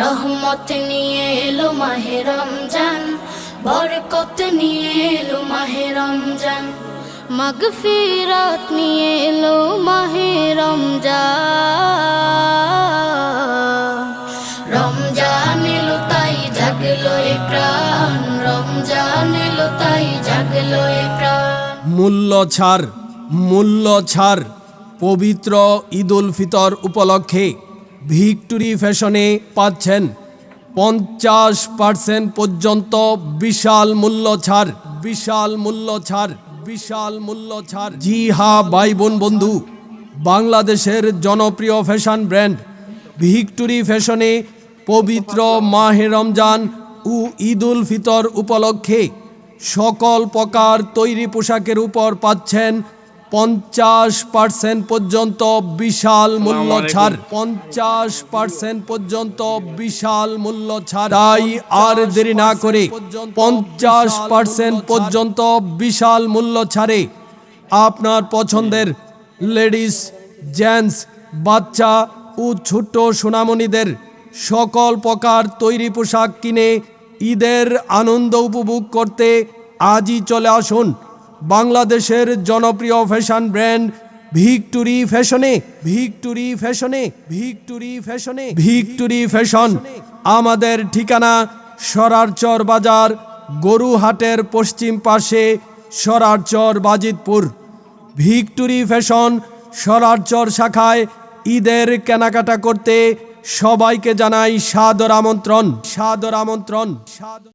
রহমত নিয়ে এলো মাহে রমজান, বরকত নিয়ে এলো মাহে রমজান, মাগফিরাত নিয়ে এলো মাহে রমজান। রমজান এলো তাই জাগলো এ প্রাণ, রমজান এলো তাই জাগলো এ প্রাণ। মূল্য ছাড় মূল্য ছাড়, পবিত্র ঈদ উল ফিতর উপলক্ষে ভিক্টোরি ফ্যাশনে পাচ্ছেন পঞ্চাশ পার্সেন্ট পর্যন্ত বিশাল মূল্য ছাড়, বিশাল মূল্য ছাড়, বিশাল মূল্য ছাড়। জি হা ভাই বোন, বন্ধু, বাংলাদেশের জনপ্রিয় ফ্যাশন ব্র্যান্ড ভিক্টোরি ফ্যাশনে পবিত্র মাহে রমজান ও ঈদ উল ফিতর উপলক্ষে সকল প্রকার তৈরি পোশাকের উপর পাচ্ছেন পঞ্চাশ পার্সেন্ট পর্যন্ত বিশাল মূল্য ছাড়। পঞ্চাশ পার্সেন্ট পর্যন্ত বিশাল মূল্য ছাড়। তাই আর দেরি না করে পঞ্চাশ পার্সেন্ট পর্যন্ত বিশাল মূল্য ছাড়ে আপনার পছন্দের লেডিস জেন্টস বাচ্চা ও ছোট্ট সোনামণিদের সকল প্রকার তৈরি পোশাক কিনে ঈদের আনন্দ উপভোগ করতে আজই চলে আসুন বাংলাদেশের জনপ্রিয় ফ্যাশন ব্র্যান্ড ভিক্টোরি ফ্যাশনে ভিক্টোরি ফ্যাশনে ভিক্টোরি ফ্যাশনে ভিক্টোরি ফ্যাশন আমাদের ঠিকানা সরারচর বাজার, গরুহাটের পশ্চিম পাশে সরারচর বাজিতপুর। ভিক্টোরি ফ্যাশন সরারচর শাখায় ঈদের কেনাকাটা করতে সবাইকে জানাই সাদর আমন্ত্রণ সাদর আমন্ত্রণ, সাদর